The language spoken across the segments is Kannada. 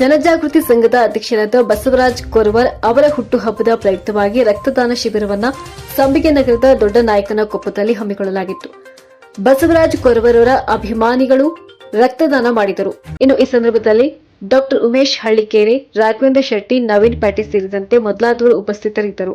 ಜನಜಾಗೃತಿ ಸಂಘದ ಅಧ್ಯಕ್ಷರಾದ ಬಸವರಾಜ್ ಕೊರವರ್ ಅವರ ಹುಟ್ಟುಹಬ್ಬದ ಪ್ರಯುಕ್ತವಾಗಿ ರಕ್ತದಾನ ಶಿಬಿರವನ್ನ ಸಂಬಿಗೆ ನಗರದ ದೊಡ್ಡ ನಾಯಕನ ಕೊಪ್ಪದಲ್ಲಿ ಹಮ್ಮಿಕೊಳ್ಳಲಾಗಿತ್ತು. ಬಸವರಾಜ್ ಕೊರವರರ ಅಭಿಮಾನಿಗಳು ರಕ್ತದಾನ ಮಾಡಿದರು. ಇನ್ನು ಈ ಸಂದರ್ಭದಲ್ಲಿ ಡಾಕ್ಟರ್ ಉಮೇಶ್ ಹಳ್ಳಿಕೇರಿ, ರಾಘವೇಂದ್ರ ಶೆಟ್ಟಿ, ನವೀನ್ ಪ್ಯಾಟಿ ಸೇರಿದಂತೆ ಮೊದಲಾದವರು ಉಪಸ್ಥಿತರಿದ್ದರು.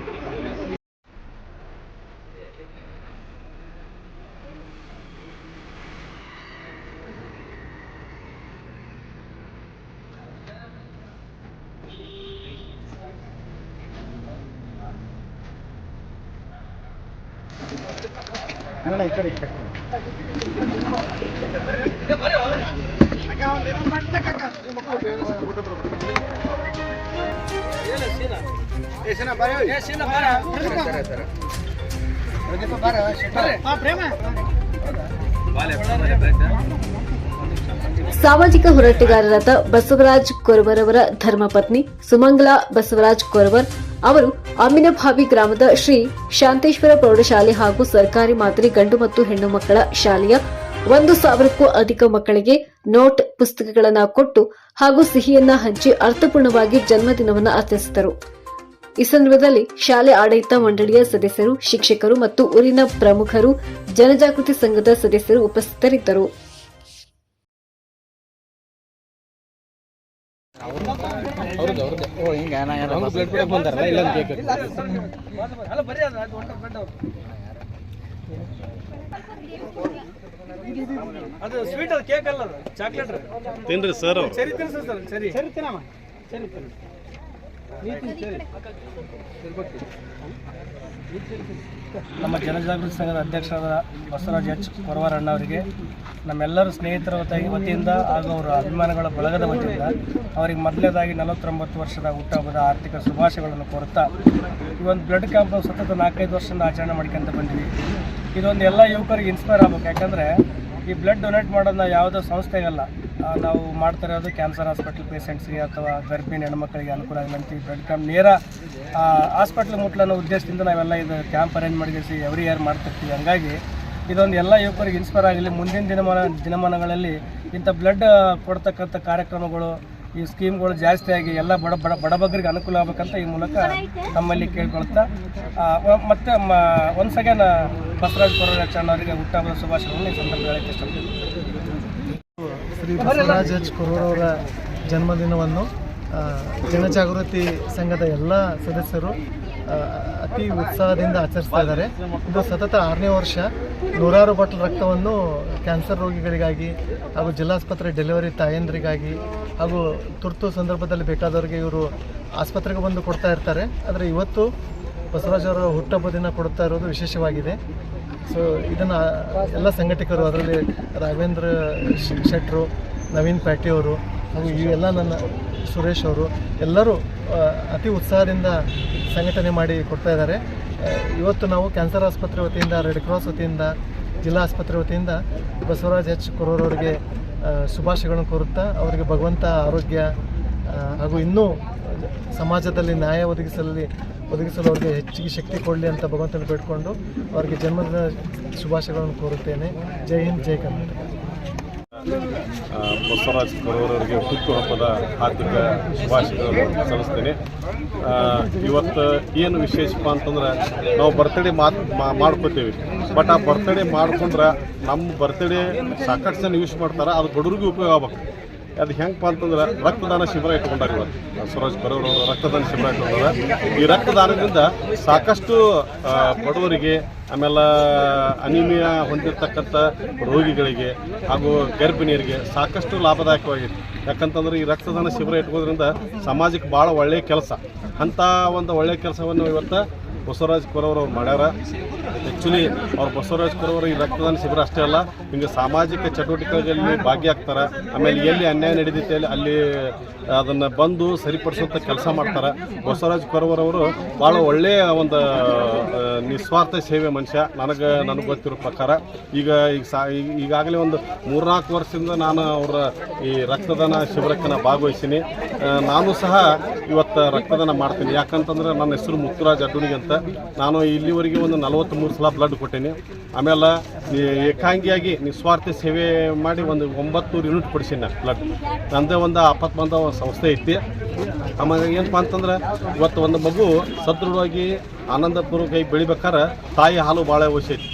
ಅಣ್ಣ ಈ ಕಡೆ ಸಾಮಾಜಿಕ ಹೋರಾಟಗಾರರಾದ ಬಸವರಾಜ್ ಕೊರವರ್ ಅವರ ಧರ್ಮಪತ್ನಿ ಸುಮಂಗಲಾ ಬಸವರಾಜ್ ಕೊರವರ್ ಅವರು ಅಮಿನಭಾವಿ ಗ್ರಾಮದ ಶ್ರೀ ಶಾಂತೇಶ್ವರ ಪ್ರೌಢಶಾಲೆ ಹಾಗೂ ಸರ್ಕಾರಿ ಮಾದರಿ ಗಂಡು ಮತ್ತು ಹೆಣ್ಣು ಮಕ್ಕಳ ಶಾಲೆಯ ಒಂದು ಸಾವಿರಕ್ಕೂ ಅಧಿಕ ಮಕ್ಕಳಿಗೆ ನೋಟ್ ಪುಸ್ತಕಗಳನ್ನು ಕೊಟ್ಟು ಹಾಗೂ ಸಿಹಿಯನ್ನ ಹಂಚಿ ಅರ್ಥಪೂರ್ಣವಾಗಿ ಜನ್ಮದಿನವನ್ನು ಆಚರಿಸಿದರು. ಈ ಸಂದರ್ಭದಲ್ಲಿ ಶಾಲೆ ಆಡಳಿತ ಮಂಡಳಿಯ ಸದಸ್ಯರು, ಶಿಕ್ಷಕರು ಮತ್ತು ಊರಿನ ಪ್ರಮುಖರು, ಜನಜಾಗೃತಿ ಸಂಘದ ಸದಸ್ಯರು ಉಪಸ್ಥಿತರಿದ್ದರು. ಓ ಹಿಂಗ ಬ್ಲಡ್ ಕೊಡಕ್ಕೆ ಬಂದಾರಲ್ಲ ಇಲ್ಲೊಂದು ಕೇಕ್ ಅದು ಸ್ವೀಟ್ ಅದು ಕೇಕ್ ಅಲ್ಲ ಅದು ಚಾಕ್ಲೇಟ್ ತಿನ್ರಿ ಸರ್ ಸರಿ ತಿನ್ಸ ಸರ್ ಸರಿ. ಸರಿ ತಿನ್ನಮ್ಮ. ಸರಿ ತಿನ್ನ. ನಮ್ಮ ಜನಜಾಗೃತಿ ಸಂಘದ ಅಧ್ಯಕ್ಷರಾದ ಬಸವರಾಜ್ ಎಚ್. ಕೊರವಾರಣ್ಣ ಅವರಿಗೆ, ನಮ್ಮೆಲ್ಲರೂ ಸ್ನೇಹಿತರ ವತಿ- ವತಿಯಿಂದ ಹಾಗೂ ಅವರ ಅಭಿಮಾನಗಳ ಬಳಗದ ವತಿಯಿಂದ ಅವರಿಗೆ ಮೊದಲನೇದಾಗಿ ನಲವತ್ತೊಂಬತ್ತು ವರ್ಷದ ಹುಟ್ಟುಹಬ್ಬದ ಆರ್ಥಿಕ ಶುಭಾಶಯಗಳನ್ನು ಕೋರುತ್ತಾ ಈ ಒಂದು ಬ್ಲಡ್ ಕ್ಯಾಂಪ್ ಸತತ ನಾಲ್ಕೈದು ವರ್ಷದಿಂದ ಆಚರಣೆ ಮಾಡ್ಕೊಂತ ಬಂದಿವಿ. ಇದೊಂದು ಎಲ್ಲ ಯುವಕರಿಗೆ ಇನ್ಸ್ಪೈರ್ ಆಗ್ಬೇಕು. ಯಾಕಂದರೆ ಈ ಬ್ಲಡ್ ಡೊನೇಟ್ ಮಾಡೋದನ್ನ ಯಾವುದೋ ಸಂಸ್ಥೆಗಲ್ಲ ನಾವು ಮಾಡ್ತಾ ಇರೋದು ಕ್ಯಾನ್ಸರ್ ಹಾಸ್ಪಿಟ್ಲ್ ಪೇಷಂಟ್ಸ್ಗೆ ಅಥವಾ ಗರ್ಭಿಣಿ ಹೆಣ್ಮಕ್ಳಿಗೆ ಅನುಕೂಲ ಆಗಲಿ ಅಂತ ಈ ಬ್ಲಡ್ ಕ್ಯಾಂಪ್ ನೇರ ಹಾಸ್ಪಿಟ್ಲ್ ಮುಟ್ಲ ಅನ್ನೋ ಉದ್ದೇಶದಿಂದ ನಾವೆಲ್ಲ ಇದು ಕ್ಯಾಂಪ್ ಅರೇಂಜ್ ಮಾಡಿಸಿ ಎವ್ರಿ ಇಯರ್ ಮಾಡ್ತಿರ್ತೀವಿ. ಹಂಗಾಗಿ ಇದೊಂದು ಎಲ್ಲ ಯುವಕರಿಗೆ ಇನ್ಸ್ಪೈರ್ ಆಗಲಿ. ಮುಂದಿನ ದಿನಮಾನ, ದಿನಮಾನಗಳಲ್ಲಿ ಇಂಥ ಬ್ಲಡ್ ಕೊಡ್ತಕ್ಕಂಥ ಕಾರ್ಯಕ್ರಮಗಳು ಈ ಸ್ಕೀಮ್ಗಳು ಜಾಸ್ತಿ ಆಗಿ ಎಲ್ಲ ಬಡ ಬಡ ಬಡಬಗ್ಗರಿಗೆ ಅನುಕೂಲ ಆಗಬೇಕಂತ ಈ ಮೂಲಕ ನಮ್ಮಲ್ಲಿ ಕೇಳ್ಕೊಳ್ತಾ ಮತ್ತು, ಮ ಒನ್ಸ್ ಅಗೇನ್ ಬಸವರಾಜ್ ಕೊರಚಣ್ಣ ಅವರಿಗೆ ಹುಟ್ಟಹಬ್ಬದ ಶುಭಾಶಯಗಳನ್ನು ಈ ಸಂದರ್ಭದಲ್ಲಿ ಇಷ್ಟಪಡ್ತೀನಿ ಶ್ರೀ ಬಸವರಾಜ್ ಎಚ್ ಕೊರೋರವರ ಜನ್ಮದಿನವನ್ನು ಜನಜಾಗೃತಿ ಸಂಘದ ಎಲ್ಲ ಸದಸ್ಯರು ಅತಿ ಉತ್ಸಾಹದಿಂದ ಆಚರಿಸ್ತಾ ಇದ್ದಾರೆ. ಇದು ಸತತ ಆರನೇ ವರ್ಷ. ನೂರಾರು ಬಾಟಲ್ ರಕ್ತವನ್ನು ಕ್ಯಾನ್ಸರ್ ರೋಗಿಗಳಿಗಾಗಿ ಹಾಗೂ ಜಿಲ್ಲಾಸ್ಪತ್ರೆ ಡೆಲಿವರಿ ತಾಯಂದ್ರಿಗಾಗಿ ಹಾಗೂ ತುರ್ತು ಸಂದರ್ಭದಲ್ಲಿ ಬೇಕಾದವರಿಗೆ ಇವರು ಆಸ್ಪತ್ರೆಗೆ ಬಂದು ಕೊಡ್ತಾ ಇರ್ತಾರೆ. ಆದರೆ ಇವತ್ತು ಬಸವರಾಜ್ ಅವರ ಹುಟ್ಟಹಬ್ಬ ದಿನ ಕೊಡ್ತಾ ಇರೋದು ವಿಶೇಷವಾಗಿದೆ. ಸೊ ಇದನ್ನು ಎಲ್ಲ ಸಂಘಟಕರು, ಅದರಲ್ಲಿ ರಾಘವೇಂದ್ರ ಶೆಟ್ರು, ನವೀನ್ ಪ್ಯಾಟಿಯವರು ಹಾಗೂ ಇವೆಲ್ಲ ನನ್ನ ಸುರೇಶ್ ಅವರು ಎಲ್ಲರೂ ಅತಿ ಉತ್ಸಾಹದಿಂದ ಸಂಘಟನೆ ಮಾಡಿ ಕೊಡ್ತಾ ಇದ್ದಾರೆ. ಇವತ್ತು ನಾವು ಕ್ಯಾನ್ಸರ್ ಆಸ್ಪತ್ರೆ ವತಿಯಿಂದ ರೆಡ್ ಕ್ರಾಸ್ ವತಿಯಿಂದ, ಜಿಲ್ಲಾ ಆಸ್ಪತ್ರೆ ವತಿಯಿಂದ ಬಸವರಾಜ್ ಎಚ್. ಕೊರೋರವರಿಗೆ ಶುಭಾಶಯಗಳನ್ನು ಕೋರುತ್ತಾ ಅವರಿಗೆ ಭಗವಂತ ಆರೋಗ್ಯ ಹಾಗೂ ಇನ್ನೂ ಸಮಾಜದಲ್ಲಿ ನ್ಯಾಯ ಒದಗಿಸಲಿ ಒದಗಿಸಲು ಅವರಿಗೆ ಹೆಚ್ಚಿಗೆ ಶಕ್ತಿ ಕೊಡಲಿ ಅಂತ ಭಗವಂತನ ಬೇಡ್ಕೊಂಡು ಅವರಿಗೆ ಜನ್ಮದಿನ ಶುಭಾಶಯಗಳನ್ನು ಕೋರುತ್ತೇನೆ. ಜೈ ಹಿಂದ್, ಜೈ ಕರ್ನಾಟಕ. ಬಸವರಾಜ್ ಕೊರವರವರಿಗೆ ಹುಟ್ಟುಹಬ್ಬದ ಹಾರ್ದಿಕ ಶುಭಾಶಯಗಳನ್ನು ಸಲ್ಲಿಸ್ತೇನೆ. ಇವತ್ತು ಏನು ವಿಶೇಷಪ್ಪ ಅಂತಂದ್ರೆ ನಾವು ಬರ್ತಡೇ ಮಾತು ಮಾಡ್ಕೋತೀವಿ. ಬಟ್ ಆ ಬರ್ತಡೇ ಮಾಡ್ಕೊಂಡ್ರೆ ನಮ್ಮ ಬರ್ತಡೇ ಸಾಕಷ್ಟು ಜನ ಯೂಸ್ ಮಾಡ್ತಾರೆ, ಅದು ಬಡವ್ರಿಗೂ ಉಪಯೋಗ ಆಗ್ಬೇಕು. ಅದು ಹೆಂಗಪ್ಪ ಅಂತಂದ್ರೆ ರಕ್ತದಾನ ಶಿಬಿರ ಇಟ್ಕೊಂಡಾರ ಇವತ್ತು ಬರೋರು ರಕ್ತದಾನ ಶಿಬಿರ ಇಟ್ಕೊಂಡಾರ ಈ ರಕ್ತದಾನದಿಂದ ಸಾಕಷ್ಟು ಬಡವರಿಗೆ, ಆಮೇಲೆ ಅನಿಮಿಯಾ ಹೊಂದಿರತಕ್ಕಂಥ ರೋಗಿಗಳಿಗೆ ಹಾಗೂ ಗರ್ಭಿಣಿಯರಿಗೆ ಸಾಕಷ್ಟು ಲಾಭದಾಯಕವಾಗಿದೆ ಯಾಕಂತಂದ್ರೆ ಈ ರಕ್ತದಾನ ಶಿಬಿರ ಇಟ್ಕೋದ್ರಿಂದ ಸಮಾಜಕ್ಕೆ ಭಾಳ ಒಳ್ಳೆಯ ಕೆಲಸ. ಅಂಥ ಒಂದು ಒಳ್ಳೆಯ ಕೆಲಸವನ್ನು ಇವತ್ತು ಬಸವರಾಜ್ ಕೊರವರು ಅವ್ರು ಮಾಡ್ಯಾರ. ಆ್ಯಕ್ಚುಲಿ ಅವ್ರು ಬಸವರಾಜ್ ಕೊರವರು ಈ ರಕ್ತದಾನ ಶಿಬಿರ ಅಷ್ಟೇ ಅಲ್ಲ ಹಿಂಗೆ ಸಾಮಾಜಿಕ ಚಟುವಟಿಕೆಗಳಲ್ಲಿ ಭಾಗಿಯಾಗ್ತಾರೆ. ಆಮೇಲೆ ಎಲ್ಲಿ ಅನ್ಯಾಯ ನಡೆದಿತ್ತೆ ಅಲ್ಲಿ- ಅದನ್ನು ಬಂದು ಸರಿಪಡಿಸುವಂಥ ಕೆಲಸ ಮಾಡ್ತಾರೆ. ಬಸವರಾಜ್ ಕೊರವರವರು ಭಾಳ ಒಳ್ಳೆಯ ಒಂದು ನಿಸ್ವಾರ್ಥ ಸೇವೆ ಮನುಷ್ಯ. ನನಗೆ ನನಗೆ ಗೊತ್ತಿರೋ ಪ್ರಕಾರ. ಈಗ ಈಗ ಸಾ, ಈಗ- ಈಗಾಗಲೇ ಒಂದು ಮೂರ್ನಾಲ್ಕು ವರ್ಷದಿಂದ ನಾನು ಅವರ ಈ ರಕ್ತದಾನ ಶಿಬಿರಕ್ಕೆ ನಾನು ಭಾಗವಹಿಸೀನಿ ನಾನು ಸಹ ಇವತ್ತು ರಕ್ತದಾನ ಮಾಡ್ತೀನಿ. ಯಾಕಂತಂದ್ರೆ ನನ್ನ ಹೆಸರು ಮುತ್ತುರಾಜ್ ಅಡ್ಡುಣಿಗೆ ಅಂತ. ನಾನು ಇಲ್ಲಿವರೆಗೆ ಒಂದು ನಲವತ್ತ್ಮೂರು ಸಲ ಬ್ಲಡ್ ಕೊಟ್ಟೇನೆ. ಆಮೇಲೆ ಏಕಾಂಗಿಯಾಗಿ ನಿಸ್ವಾರ್ಥ ಸೇವೆ ಮಾಡಿ ಒಂದು ಒಂಬತ್ತು ಯೂನಿಟ್ ಕೊಡಿಸೀನಿ ನಾನು ಬ್ಲಡ್ ನಂದೇ ಒಂದು ಆಪತ್ ಬಂದ ಸಂಸ್ಥೆ ಐತಿ. ಆಮೇಲೆ ಏನಪ್ಪ ಅಂತಂದ್ರೆ, ಇವತ್ತು ಒಂದು ಮಗು ಸದೃಢವಾಗಿ ಆನಂದಪೂರ್ವಕವಾಗಿ ಬೆಳಿಬೇಕಾದ್ರೆ ತಾಯಿ ಹಾಲು ಭಾಳ ಅವಶ್ಯ ಐತಿ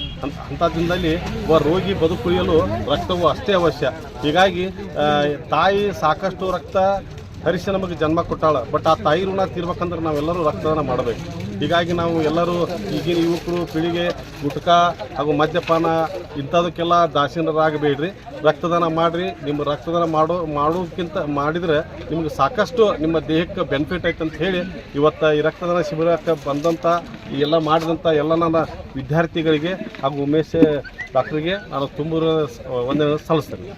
ಅಂತ ದಿನದಲ್ಲಿ ಒಬ್ಬ ರೋಗಿ ಬದುಕುಳಿಯಲು ರಕ್ತವು ಅಷ್ಟೇ ಅವಶ್ಯ. ಹೀಗಾಗಿ ತಾಯಿ ಸಾಕಷ್ಟು ರಕ್ತ ಹರಿಸಿ ನಮಗೆ ಜನ್ಮ ಕೊಟ್ಟಾಳ. ಬಟ್ ಆ ತಾಯಿ ಋಣ ತೀರ್ಬೇಕಂದ್ರೆ ನಾವೆಲ್ಲರೂ ರಕ್ತದಾನ ಮಾಡಬೇಕು. ಹೀಗಾಗಿ ನಾವು ಎಲ್ಲರೂ ಈಗಿನ ಯುವಕರು, ಪೀಳಿಗೆ, ಗುಟ್ಕಾ ಹಾಗೂ ಮದ್ಯಪಾನ ಇಂಥದಕ್ಕೆಲ್ಲ ದಾಸೀನರಾಗಬೇಡ್ರಿ. ರಕ್ತದಾನ ಮಾಡಿರಿ. ನಿಮ್ಮ ರಕ್ತದಾನ ಮಾಡೋ ಮಾಡೋಕ್ಕಿಂತ ಮಾಡಿದರೆ ನಿಮ್ಗೆ ಸಾಕಷ್ಟು ನಿಮ್ಮ ದೇಹಕ್ಕೆ ಬೆನಿಫಿಟ್ ಐತೆ ಅಂತ ಹೇಳಿ ಇವತ್ತು ಈ ರಕ್ತದಾನ ಶಿಬಿರಕ್ಕೆ ಬಂದಂಥ ಈ ಎಲ್ಲ ಮಾಡಿದಂಥ ಎಲ್ಲ ನನ್ನ ವಿದ್ಯಾರ್ಥಿಗಳಿಗೆ ಹಾಗೂ ಉಮೇಶ್ ಡಾಕ್ಟ್ರಿಗೆ ನಾನು ತುಂಬ ಒಂದೇ ಸಲ್ಲಿಸ್ತೇನೆ.